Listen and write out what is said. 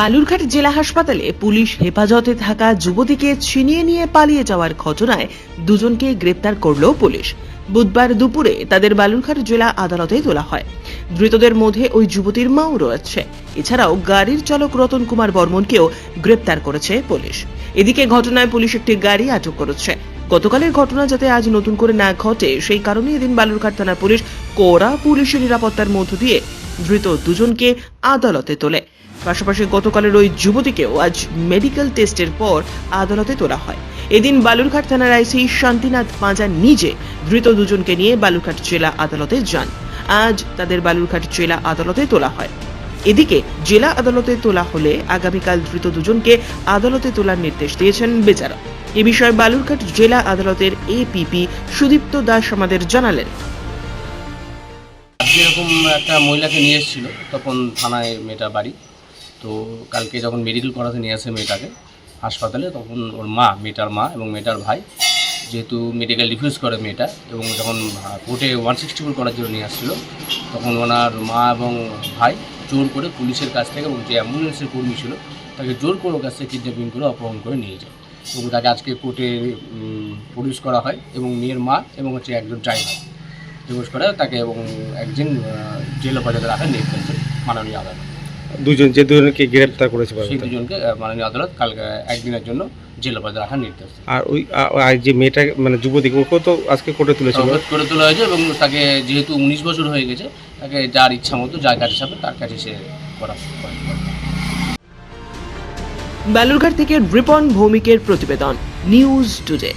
বালুরঘাট জেলা হাসপাতালে পুলিশ হেফাজতে থাকা যুবতীকে ছিনিয়ে নিয়ে পালিয়ে যাওয়ার ঘটনায় দুজনকে গ্রেপ্তার করল পুলিশ। বুধবার দুপুরে তাদের বালুরঘাট জেলা আদালতে তোলা হয়। ধৃতদের মধ্যে ওই যুবতীর মাও রয়েছে। এছাড়াও গাড়ির চালক রতন কুমার বর্মনকেও গ্রেপ্তার করেছে পুলিশ। এদিকে ঘটনায় পুলিশ একটি গাড়ি আটক করেছে। গতকালের ঘটনা যাতে আজ নতুন করে না ঘটে, সেই কারণে এদিন বালুরঘাট থানার পুলিশ কড়া পুলিশের নিরাপত্তার মধ্য দিয়ে ধৃত দুজনকে আদালতে তোলে। পাশাপাশি গতকালের ওই যুবতীকেও আজ মেডিকেল টেস্টের পর আদালতে তোলা হয়। এদিন বালুরঘাট থানার আইসি শান্তিনাথ পাঁজা নিজে ধৃত দুজনকে নিয়ে বালুরঘাট জেলা আদালতে যান। আজ তাদের বালুরঘাট জেলা আদালতে তোলা হয়। এদিকে জেলা আদালতে তোলা হলে আগামীকাল ধৃত দুজনকে আদালতে তোলার নির্দেশ দিয়েছেন বিচারক এ বিষয়ে বালুরঘাট জেলা আদালতের এপিপি সুদীপ্ত দাস আমাদের জানালেন। যেরকম একটা মহিলাকে নিয়ে এসেছিল, তখন থানায় মেয়েটা বাড়ি। তো কালকে যখন মেডিকেল করাতে নিয়ে আসে মেয়েটাকে হাসপাতালে, তখন ওর মা, মেয়েটার মা এবং মেয়েটার ভাই যেহেতু মেডিকেল রিফিউজ করে মেয়েটা এবং যখন কোর্টে ওয়ান সিক্সটি ফোর করার জন্য নিয়ে আসছিল, তখন ওনার মা এবং ভাই জোর করে পুলিশের কাছ থেকে এবং যে অ্যাম্বুলেন্সের কর্মী ছিল, তাকে জোর করে ওর কাছ থেকে কিডন্যাপিং করে, অপহরণ করে নিয়ে যায় এবং তাকে আজকে কোর্টে প্রডিউস করা হয় এবং মেয়ের মা এবং হচ্ছে একজন ড্রাইভার দিবস করে তাকে এবং একজন জেল হেফাজতে দিয়েছে মাননীয় আদালত। দুজন যে দুজনকে গ্রেপ্তার করেছে সেই দুজনকে মাননীয় আদালত কালকে একদিনের জন্য জেল হেফাজতে রাখার নির্দেশ আর ওই আর যে মেয়েটা মানে যুবতীকে ওকে তো আজকে কোর্টে তুলেছিল অবরোধ করে তোলা হয়েছে এবং তাকে যেহেতু উনিশ বছর হয়ে গেছে তাকে যার ইচ্ছা মতো যার কাছে হিসাবে তার কাছে সে করা করে। বালুরঘাট থেকে রিপন ভৌমিকের প্রতিবেদন নিউজ টুডে।